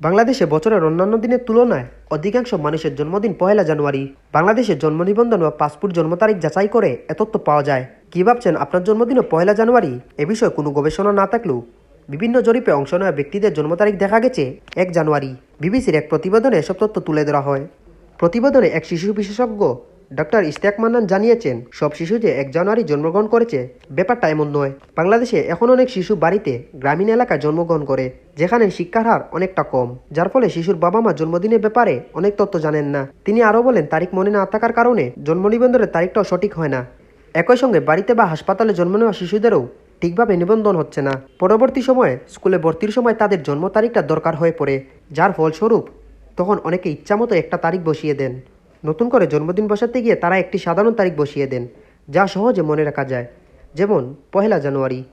বাংলাদেশে বছরের অন্যান্য দিনের তুলনায় অধিকাংশ মানুষের জন্মদিন পহেলা জানুয়ারি। বাংলাদেশে জন্ম নিবন্ধন বা পাসপোর্ট জন্ম তারিখ যাচাই করে এ তথ্য পাওয়া যায়। কি ভাবছেন আপনার জন্মদিনও পহেলা জানুয়ারি? এ বিষয়ে কোনো গবেষণা না থাকলেও বিভিন্ন জরিপে অংশ নেওয়া ব্যক্তিদের জন্ম তারিখ দেখা গেছে এক জানুয়ারি। বিবিসির এক প্রতিবেদনে এসব তথ্য তুলে ধরা হয়। প্রতিবেদনে এক শিশু বিশেষজ্ঞ ডক্টর ইস্তেক মান্নান জানিয়েছেন, সব শিশু যে এক জানুয়ারি জন্মগ্রহণ করেছে, ব্যাপারটা এমন নয়। বাংলাদেশে এখন অনেক শিশু বাড়িতে গ্রামীণ এলাকায় জন্মগ্রহণ করে, যেখানে শিক্ষার হার অনেকটা কম। যার ফলে শিশুর বাবা মা জন্মদিনের ব্যাপারে অনেক তথ্য জানেন না। তিনি আরও বলেন, তারিখ মনে না থাকার কারণে জন্ম নিবন্ধনের তারিখটাও সঠিক হয় না। একই সঙ্গে বাড়িতে বা হাসপাতালে জন্ম নেওয়া শিশুদেরও ঠিকভাবে নিবন্ধন হচ্ছে না। পরবর্তী সময়ে স্কুলে ভর্তির সময় তাদের জন্ম তারিখটা দরকার হয়ে পড়ে। যার ফলস্বরূপ, তখন অনেকে ইচ্ছামতো একটা তারিখ বসিয়ে দেন। নতুন করে জন্মদিন বসাতে গিয়ে তারা একটি সাধারণ তারিখ বসিয়ে দেন, যা সহজে মনে রাখা যায়। যেমন, পহেলা জানুয়ারি।